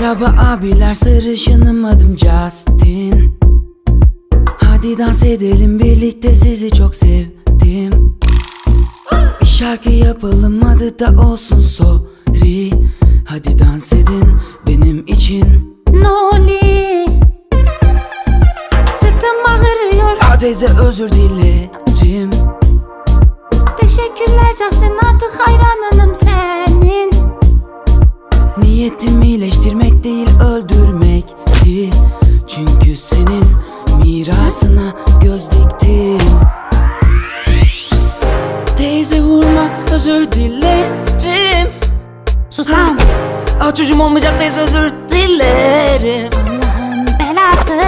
Merhaba abiler sarışınım adım Justin. Hadi dans edelim birlikte sizi çok sevdim. Bir şarkı yapalım adı da olsun sorry. Hadi dans edin benim için. Noli Sırtım ağrıyor. Aa teyze özür dilerim Teyze vurma özür dilerim. Sus lan. Aa çocuğum olmayacak teyze özür dilerim. Allah'ın belası.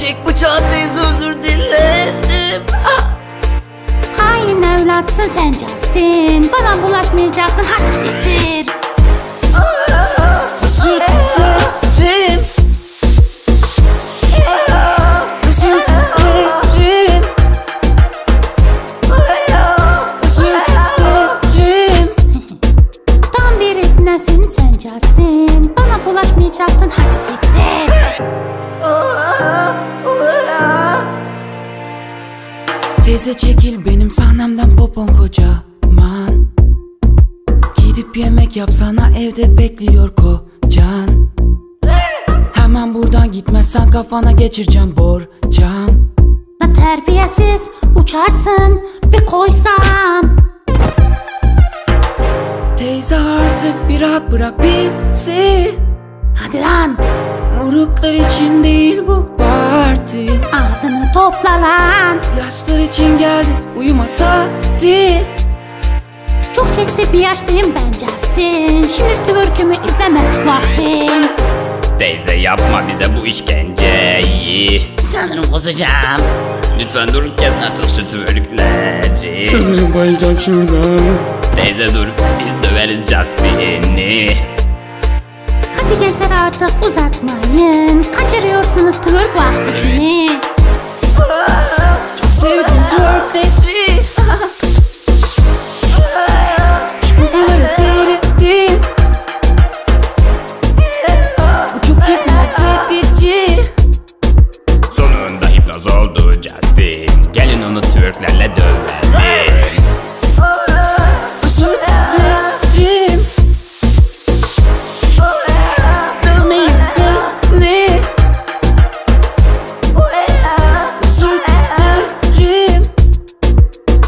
Çek bıçağı teyze özür dilerim. Hain evlatsın sen Justin. Bana bulaşmayacaktın hadi siktir Teyze çekil benim sahnemden popon kocaman. Gidip yemek yapsana evde bekliyor kocan. Hemen buradan gitmezsen kafana geçireceğim borcam La terbiyesiz uçarsın bir koysam. Teyze artık bir rahat bırak bizi. Hadi lan. Moruklar için değil bu parti ağzını topla lan Yaşlar için geldi uyumasa hadi Çok seksi bir yaşlıyım ben Justin. Şimdi twerkümü izleme vaktin Teyze yapma bize bu işkenceyi. Sanırım bozacağım. Lütfen dur kes artık şu twerkleri. Sanırım bayılacağım şuradan. Teyze dur biz döveriz Justin'i. Hadi gençler artık uzatmayın. Kaçırıyorsunuz twerk vaktini Özür dilerim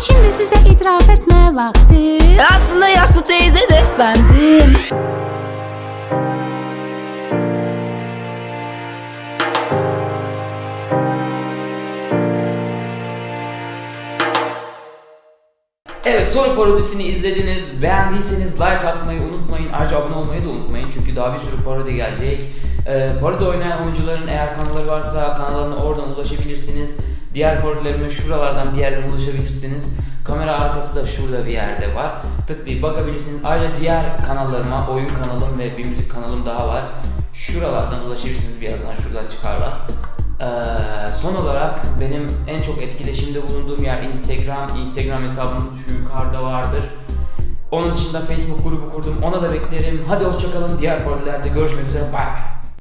Şimdi size itiraf etme vakti. Aslında yaşlı teyze de bendim Evet soru parodisini izlediniz. Beğendiyseniz like atmayı unutmayın. Ayrıca abone olmayı da unutmayın. Çünkü daha bir sürü parodi gelecek. Ee, parodi oynayan oyuncuların eğer kanalları varsa kanallarına oradan ulaşabilirsiniz. Diğer parodilerime şuralardan bir yerden ulaşabilirsiniz. Kamera arkası da şurada bir yerde var. Tıklayıp bakabilirsiniz. Ayrıca diğer kanallarıma oyun kanalım ve bir müzik kanalım daha var. Şuralardan ulaşabilirsiniz. Birazdan şuradan çıkarlar. Ee, son olarak benim en çok etkileşimde bulunduğum yer Instagram. Instagram hesabım şu yukarıda vardır. Onun dışında Facebook grubu kurdum. Ona da beklerim. Hadi hoşçakalın. Diğer partilerde görüşmek üzere. Bye bye.